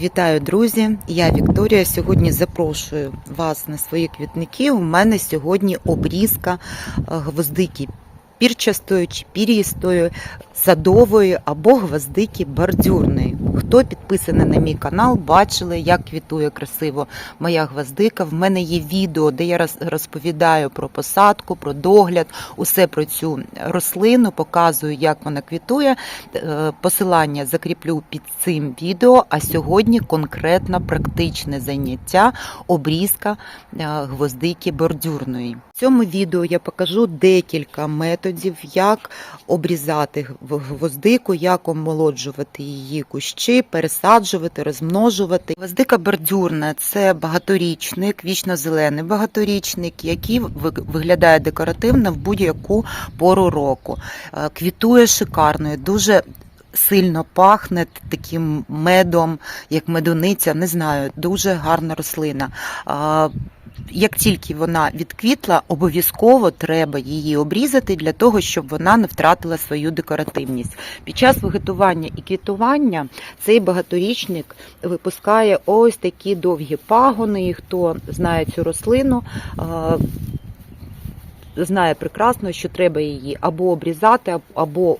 Вітаю, друзі! Я Вікторія. Сьогодні запрошую вас на свої квітники. У мене сьогодні обрізка е, гвоздики пірчастої чи пір'їстої, садової або гвоздики бордюрної. Хто підписаний на мій канал, бачили, як квітує красиво моя гвоздика. В мене є відео, де я розповідаю про посадку, про догляд, усе про цю рослину, показую, як вона квітує. Е, Посилання закріплю під цим відео. А сьогодні конкретно практичне заняття обрізка е, гвоздики бордюрної. В цьому відео я покажу декілька методів, як обрізати гвоздику, як омолоджувати її кущі, пересаджувати, розмножувати. Гвоздика бордюрна це багаторічник, вічно-зелений багаторічник, який ви- виглядає декоративно в будь-яку пору року. Е, Квітує шикарно, дуже сильно пахне таким медом, як медуниця, не знаю, дуже гарна рослина. Як тільки вона відквітла, обов'язково треба її обрізати для того, щоб вона не втратила свою декоративність. Під час виготування і квітування цей багаторічник випускає ось такі довгі пагони. І хто знає цю рослину, знає прекрасно, що треба її або обрізати, або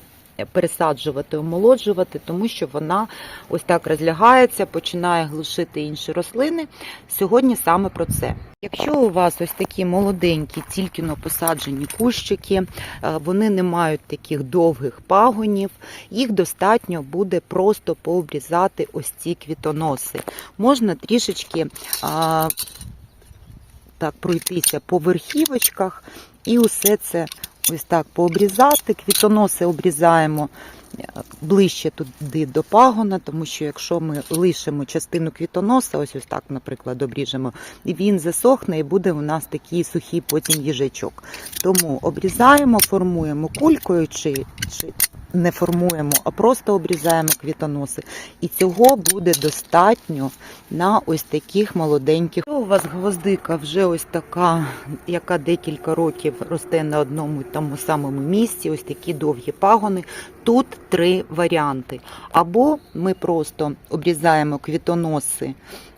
пересаджувати, омолоджувати, тому що вона ось так розлягається, починає глушити інші рослини. Сьогодні саме про це. Якщо у вас ось такі молоденькі, тільки посаджені кущики, е, вони не мають таких довгих пагонів, їх достатньо буде просто пообрізати ось ці квітоноси. Можна трішечки а, так пройтися по верхівочках і усе це ось так пообрізати. Квітоноси обрізаємо е, ближче туди до пагона, тому що якщо ми лишимо частину квітоноса, ось ось так, наприклад, обріжемо, і він засохне і буде у нас такий сухий потім їжачок. Тому обрізаємо, формуємо кулькою чи, чи не формуємо, а просто обрізаємо квітоноси. І цього буде достатньо на ось таких молоденьких. У вас гвоздика вже ось така, яка декілька років росте на одному і тому самому місці, ось такі довгі пагони. Тут три варіанти. Або ми просто обрізаємо квітоноси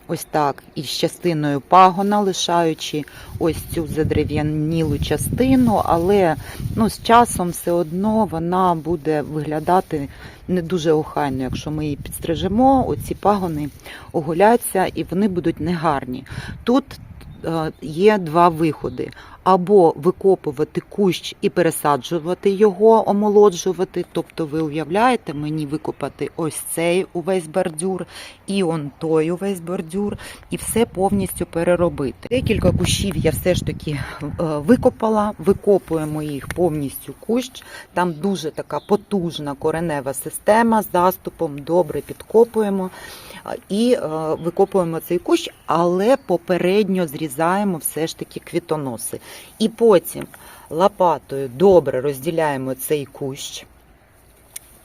ось так із частиною пагона, лишаючи ось цю задерев'янілу частину, але ну, з часом все одно вона буде виглядати не дуже охайно, якщо ми її підстрижемо, оці пагони оголяться і вони будуть негарні. Тут е, є два виходи. Або викопувати кущ і пересаджувати його, омолоджувати. Тобто, ви уявляєте, мені викопати ось цей увесь бордюр і он той увесь бордюр, і все повністю переробити. Декілька кущів я все ж таки е, викопала, викопуємо їх повністю кущ. Там дуже така потужна коренева система заступом, добре підкопуємо і е, викопуємо цей кущ, але попередньо зрізаємо все ж таки квітоноси. І потім лопатою добре розділяємо цей кущ.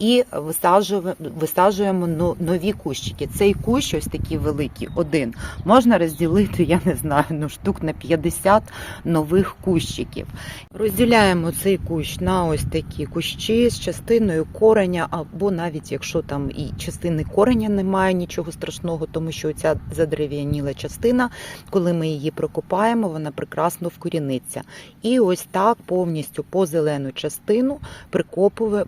І висаджуємо, висаджуємо нові кущики. Цей кущ, ось такий великий, один, можна розділити, я не знаю, ну штук на 50 нових кущиків. Розділяємо цей кущ на ось такі кущі з частиною кореня, або навіть якщо там і частини кореня немає, нічого страшного, тому що ця задерев'яніла частина, коли ми її прокопаємо, вона прекрасно вкоріниться. І ось так повністю по зелену частину прикопує-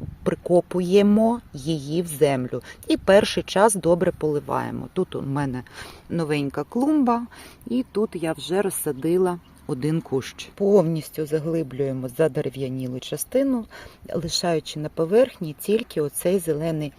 прикопуємо її в землю. І перший час добре поливаємо. Тут у мене новенька клумба, і тут я вже розсадила один кущ. Повністю заглиблюємо задерев'янілу частину, лишаючи на поверхні тільки оцей зелений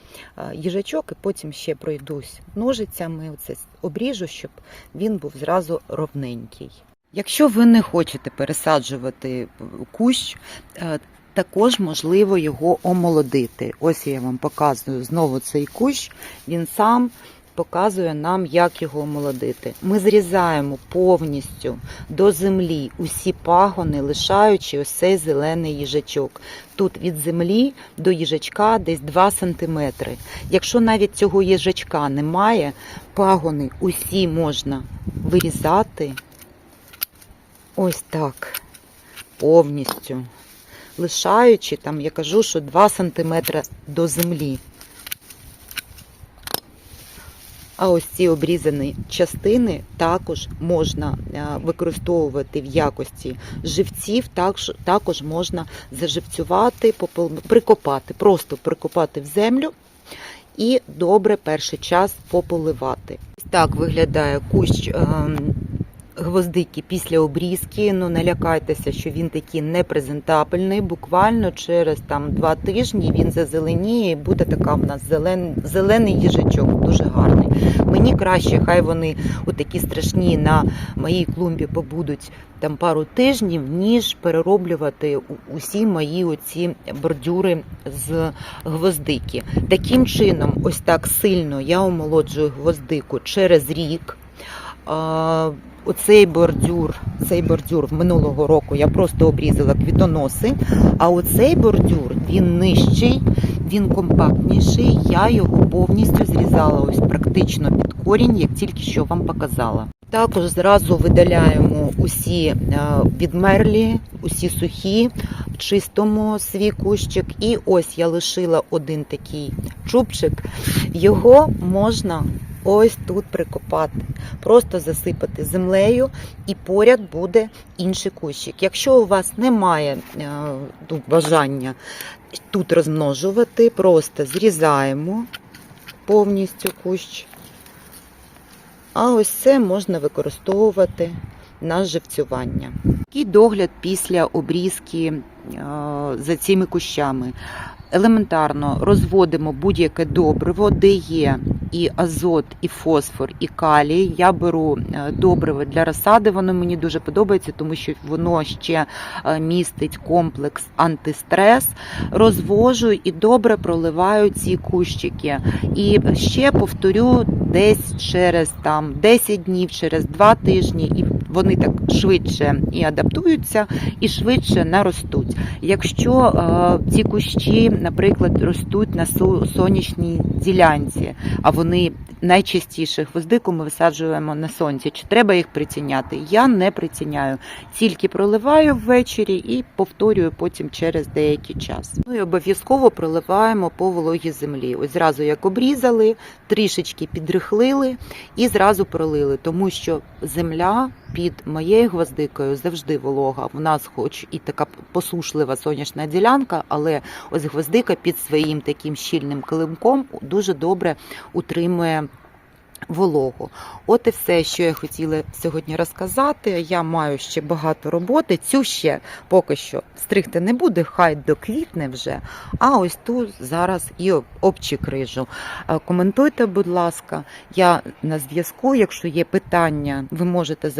їжачок, і потім ще пройдусь ножицями, оце обріжу, щоб він був зразу ровненький. Якщо ви не хочете пересаджувати кущ, е, також можливо його омолодити. Ось я вам показую знову цей кущ. Він сам показує нам, як його омолодити. Ми зрізаємо повністю до землі усі пагони, лишаючи ось цей зелений їжачок. Тут від землі до їжачка десь 2 см. Якщо навіть цього їжачка немає, пагони усі можна вирізати ось так повністю лишаючи там, я кажу, що 2 см до землі. А ось ці обрізані частини також можна е, використовувати в якості живців, також, також можна заживцювати, прикопати, просто прикопати в землю і добре перший час пополивати. Так виглядає кущ ем, гвоздики після обрізки. Ну не лякайтеся, що він такий непрезентабельний. Буквально через там два тижні він зазеленіє буде така в нас зелен, зелений їжачок, дуже гарний. Мені краще, хай вони отакі страшні на моїй клумбі побудуть там пару тижнів, ніж перероблювати усі мої оці бордюри з гвоздики. Таким чином, ось так сильно я омолоджую гвоздику через рік. Оцей бордюр, цей бордюр минулого року я просто обрізала квітоноси, а оцей бордюр він нижчий, він компактніший. Я його повністю зрізала ось практично під корінь, як тільки що вам показала. Також зразу видаляємо усі е, відмерлі, усі сухі, чистому свій кущик. І ось я лишила один такий чубчик. Його можна ось тут прикопати, просто засипати землею, і поряд буде інший кущик. Якщо у вас немає е, бажання тут розмножувати, просто зрізаємо повністю кущ. А ось це можна використовувати на живцювання. Який догляд після обрізки е, за цими кущами? Елементарно розводимо будь-яке добриво, де є і азот, і фосфор, і калій. Я беру е, добриво для розсади, воно мені дуже подобається, тому що воно ще е, містить комплекс антистрес. Розвожу і добре проливаю ці кущики. І ще повторю десь через там 10 днів, через 2 тижні, і вони так швидше і адаптуються, і швидше наростуть. Якщо е, ці кущі, наприклад, ростуть на со- сонячній ділянці, а вони найчастіше гвоздику ми висаджуємо на сонці. Чи треба їх приціняти? Я не приціняю, тільки проливаю ввечері і повторюю потім через деякий час. Ну і обов'язково проливаємо по вологій землі. Ось зразу як обрізали, трішечки підрихлили і зразу пролили, тому що земля під моєю гвоздикою завжди волога. В нас, хоч і така посушлива сонячна ділянка, але ось гвоздика під своїм таким щільним килимком дуже добре утримує. Вологу, от і все, що я хотіла сьогодні розказати. Я маю ще багато роботи. Цю ще поки що стригти не буде, хай доквітне вже. А ось тут зараз і об- обчикрижу. Е, Коментуйте, будь ласка, я на зв'язку. Якщо є питання, ви можете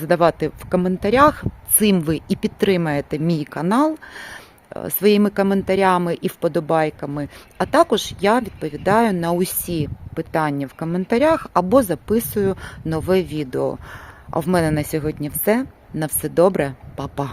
задавати в коментарях. Цим ви і підтримаєте мій канал своїми коментарями і вподобайками. А також я відповідаю на усі питання в коментарях або записую нове відео. А в мене на сьогодні все. На все добре, Па-па.